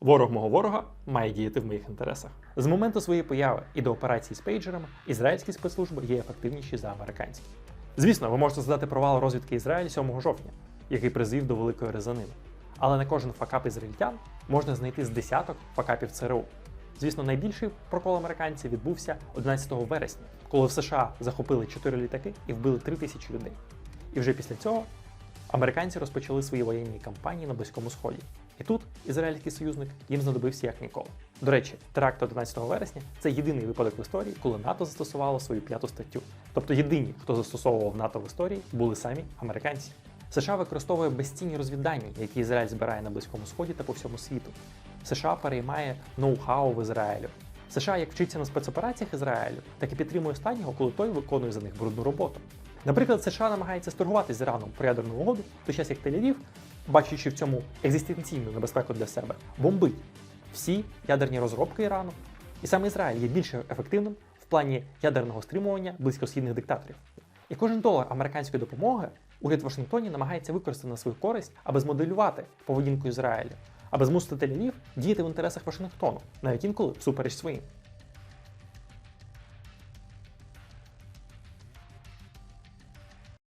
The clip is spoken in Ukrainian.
Ворог мого ворога має діяти в моїх інтересах. З моменту своєї появи і до операції з пейджерами ізраїльські спецслужби є ефективніші за американські. Звісно, ви можете згадати провал розвідки Ізраїлю 7 жовтня, який призвів до великої резанини. Але на кожен факап ізраїльтян можна знайти з десяток факапів ЦРУ. Звісно, найбільший прокол американців відбувся 11 вересня, коли в США захопили 4 літаки і вбили 3 тисячі людей. І вже після цього американці розпочали свої воєнні кампанії на Близькому Сході. І тут ізраїльський союзник їм знадобився як ніколи. До речі, теракт 11 вересня це єдиний випадок в історії, коли НАТО застосувало свою п'яту статтю. Тобто єдині, хто застосовував НАТО в історії, були самі американці. США використовує безцінні розвіддані, які Ізраїль збирає на Близькому Сході та по всьому світу. США переймає ноу-хау в Ізраїлю. США як вчиться на спецопераціях Ізраїлю, так і підтримує останнього, коли той виконує за них брудну роботу. Наприклад, США намагається сторгувати з Іраном про ядерну угоду, в той час як Тель-Авів, бачачи в цьому екзистенційну небезпеку для себе, бомбить всі ядерні розробки Ірану. І саме Ізраїль є більш ефективним в плані ядерного стримування близькосхідних диктаторів. І кожен долар американської допомоги уряд Вашингтоні намагається використати на свою користь, аби змоделювати поведінку Ізраїлю, аби змусити Тель-Авів діяти в інтересах Вашингтону, навіть інколи всупереч своїм.